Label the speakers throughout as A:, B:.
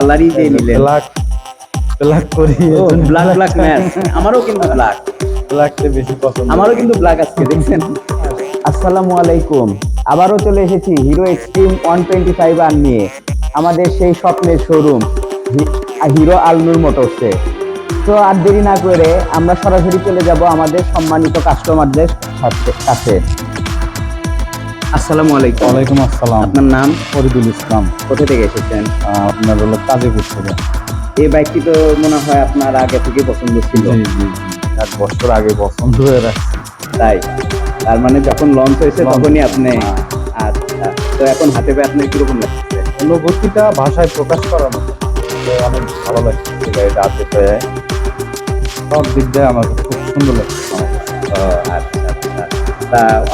A: কালারই যে নিলেন।
B: ব্ল্যাক ব্ল্যাক করি
A: ব্ল্যাক ব্ল্যাক ম্যাচ। আমারও কিন্তু ব্ল্যাক
B: ব্ল্যাকটা বেশি পছন্দ
A: আমারও কিন্তু ব্ল্যাক আজকে দেখছেন? আসসালামু আলাইকুম। আবারও চলে এসেছি hero Xtreme one twenty five আর নিয়ে। আমাদের সেই স্বপ্নের শোরুম হিরো আলনুর মোটরসে তো আর দেরি না করে আমরা সরাসরি চলে যাব আমাদের সম্মানিত কাস্টমারদের সাথে কাছে। আসসালামু আলাইকুম।
B: ওয়ালাইকুম আসসালাম।
A: আপনার নাম?
B: ফরিদুল ইসলাম।
A: কোথা থেকে এসেছেন?
B: আপনার হলো কাজীপুর থেকে।
A: এই বাইকটি তো মনে হয় আপনার আগে থেকে পছন্দ ছিল।
B: এক বছর আগে পছন্দ হয়ে রাখছি
A: তাই? তার মানে যখন লঞ্চ হয়েছে তখনই আপনি। আচ্ছা তো এখন হাতে পেয়ে আপনার কীরকম লাগছে?
B: অনুভূতিটা ভাষায় প্রকাশ করার মতো। অনেক ভালো লাগছে। গাড়িটা হাতে পেয়ে। সব দিক দিয়ে আমার খুব সুন্দর লাগছে।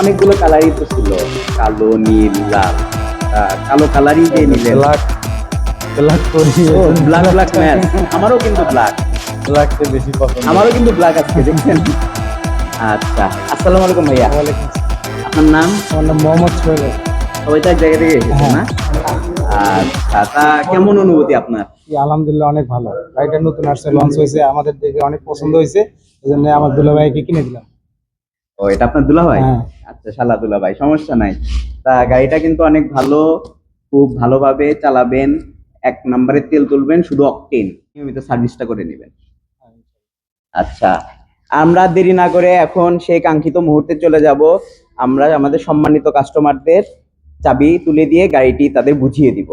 A: অনেকগুলো কালারই তো ছিল। কালো নীল লাল। কালো কালারই যে নিলেন।
B: Black black
A: black black match. আমারও কিন্তু ব্ল্যাক
B: বেশি পছন্দ।
A: আমারও কিন্তু ব্ল্যাক আজকে দেখছেন? আচ্ছা আসসালামু আলাইকুম ভাইয়া। আপনার নাম?
B: আমার নাম মোহাম্মদ সোহেল।
A: সবাই তো এক জায়গা থেকে এসেছেন না? আচ্ছা তা কেমন অনুভূতি আপনার?
C: আলহামদুলিল্লাহ অনেক ভালো। গাড়িটা নতুন আসছে লঞ্চ হয়েছে। আমাদের দেখে অনেক পছন্দ হয়েছে। এই জন্য আমার দুলা ভাইকে কিনে দিলাম।
A: ও এটা আপনার দুলা ভাই
C: হ্যাঁ।
A: আচ্ছা শালা দুলা ভাই সমস্যা নাই। তা গাড়িটা কিন্তু অনেক ভালো খুব ভালোভাবে চালাবেন এক নম্বরে তেল তুলবেন শুধু অকটেন নিয়মিত সার্ভিসটা করে নেবেন। আচ্ছা আমরা দেরি না করে এখন সেই কাঙ্ক্ষিত মুহূর্তে চলে যাব। আমরা আমাদের সম্মানিত কাস্টমারদের চাবি তুলে দিয়ে গাড়িটি তাদের বুঝিয়ে দিব।